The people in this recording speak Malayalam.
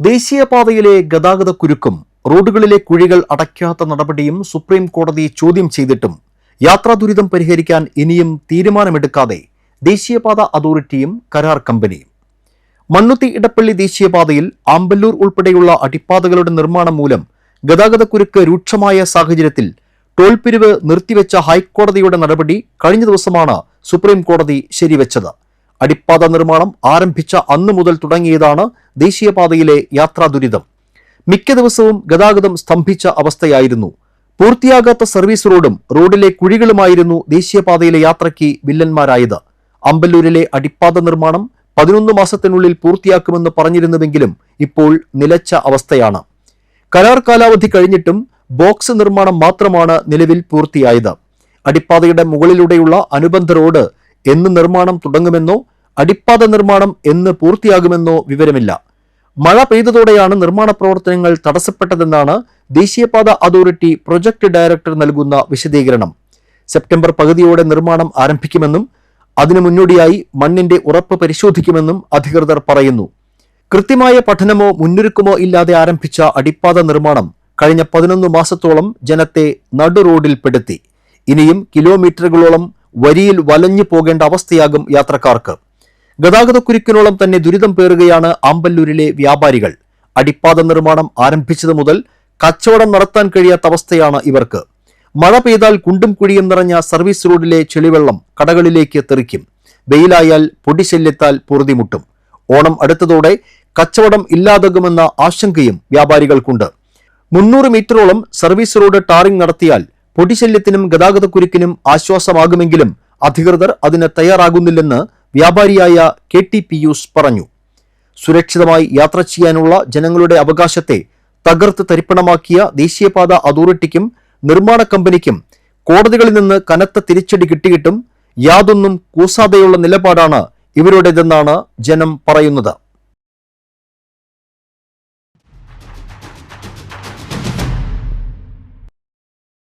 ദേശീയപാതയിലെ ഗതാഗത കുരുക്കും റോഡുകളിലെ കുഴികൾ അടയ്ക്കാത്ത നടപടിയും സുപ്രീം കോടതി ചോദ്യം ചെയ്തിട്ടും യാത്രാ ദുരിതം പരിഹരിക്കാൻ ഇനിയും തീരുമാനമെടുക്കാതെ ദേശീയപാത അതോറിറ്റിയും കരാർ കമ്പനിയും. മണ്ണുത്തി ഇടപ്പള്ളി ദേശീയപാതയിൽ ആമ്പല്ലൂർ ഉൾപ്പെടെയുള്ള അടിപ്പാതകളുടെ നിർമ്മാണം മൂലം ഗതാഗതക്കുരുക്ക് രൂക്ഷമായ സാഹചര്യത്തിൽ ടോൾ പിരിവ് നിർത്തിവെച്ച ഹൈക്കോടതിയുടെ നടപടി കഴിഞ്ഞ ദിവസമാണ് സുപ്രീം കോടതി ശരിവെച്ചത്. അടിപ്പാത നിർമ്മാണം ആരംഭിച്ച അന്നു മുതൽ തുടങ്ങിയതാണ് ദേശീയപാതയിലെ യാത്രാ ദുരിതം. മിക്ക ദിവസവും ഗതാഗതം സ്തംഭിച്ച അവസ്ഥയായിരുന്നു. പൂർത്തിയാകാത്ത സർവീസ് റോഡും റോഡിലെ കുഴികളുമായിരുന്നു ദേശീയപാതയിലെ യാത്രയ്ക്ക് വില്ലന്മാരായത്. അമ്പല്ലൂരിലെ അടിപ്പാത നിർമ്മാണം പതിനൊന്ന് മാസത്തിനുള്ളിൽ പൂർത്തിയാക്കുമെന്ന് പറഞ്ഞിരുന്നുവെങ്കിലും ഇപ്പോൾ നിലച്ച അവസ്ഥയാണ്. കരാർ കാലാവധി കഴിഞ്ഞിട്ടും ബോക്സ് നിർമ്മാണം മാത്രമാണ് നിലവിൽ പൂർത്തിയായത്. അടിപ്പാതയുടെ മുകളിലൂടെയുള്ള അനുബന്ധ റോഡ് എന്ന് നിർമ്മാണം തുടങ്ങുമെന്നോ അടിപ്പാത നിർമ്മാണം എന്ന് പൂർത്തിയാകുമെന്നോ വിവരമില്ല. മഴ പെയ്തതോടെയാണ് നിർമ്മാണ പ്രവർത്തനങ്ങൾ തടസ്സപ്പെട്ടതെന്നാണ് ദേശീയപാത അതോറിറ്റി പ്രൊജക്ട് ഡയറക്ടർ നൽകുന്ന വിശദീകരണം. സെപ്റ്റംബർ പകുതിയോടെ നിർമ്മാണം ആരംഭിക്കുമെന്നും അതിനു മുന്നോടിയായി മണ്ണിന്റെ ഉറപ്പ് പരിശോധിക്കുമെന്നും അധികൃതർ പറയുന്നു. കൃത്യമായ പഠനമോ മുന്നൊരുക്കമോ ഇല്ലാതെ ആരംഭിച്ച അടിപ്പാത നിർമ്മാണം കഴിഞ്ഞ പതിനൊന്ന് മാസത്തോളം ജനത്തെ നടു റോഡിൽപ്പെടുത്തി ഇനിയും കിലോമീറ്ററുകളോളം വരിയിൽ വലഞ്ഞു പോകേണ്ട അവസ്ഥയാകും യാത്രക്കാർക്ക്. ഗതാഗതക്കുരുക്കിനോളം തന്നെ ദുരിതം പേറുകയാണ് ആമ്പല്ലൂരിലെ വ്യാപാരികൾ. അടിപ്പാത നിർമ്മാണം ആരംഭിച്ചതു മുതൽ കച്ചവടം നടത്താൻ കഴിയാത്ത അവസ്ഥയാണ് ഇവർക്ക്. മഴ പെയ്താൽ കുണ്ടും കുഴിയും നിറഞ്ഞ സർവീസ് റോഡിലെ ചെളിവെള്ളം കടകളിലേക്ക് തെറിക്കും. വെയിലായാൽ പൊടിശല്യത്താൽ പൊറുതിമുട്ടും. ഓണം അടുത്തതോടെ കച്ചവടം ഇല്ലാതാകുമെന്ന ആശങ്കയും വ്യാപാരികൾക്കുണ്ട്. മുന്നൂറ് മീറ്ററോളം സർവീസ് റോഡ് ടാറിംഗ് നടത്തിയാൽ പൊടിശല്യത്തിനും ഗതാഗതക്കുരുക്കിനും ആശ്വാസമാകുമെങ്കിലും അധികൃതർ അതിന് തയ്യാറാകുന്നില്ലെന്ന് വ്യാപാരിയായ കെ ടി പിയൂസ് പറഞ്ഞു. സുരക്ഷിതമായി യാത്ര ചെയ്യാനുള്ള ജനങ്ങളുടെ അവകാശത്തെ തകർത്ത് തരിപ്പണമാക്കിയ ദേശീയപാത അതോറിറ്റിക്കും നിർമ്മാണ കമ്പനിക്കും കോടതികളിൽ നിന്ന് കനത്ത തിരിച്ചടി കിട്ടിയിട്ടും യാതൊന്നും കൂസാതെയുള്ള നിലപാടാണ് ഇവരുടേതെന്നാണ് ജനം പറയുന്നത്.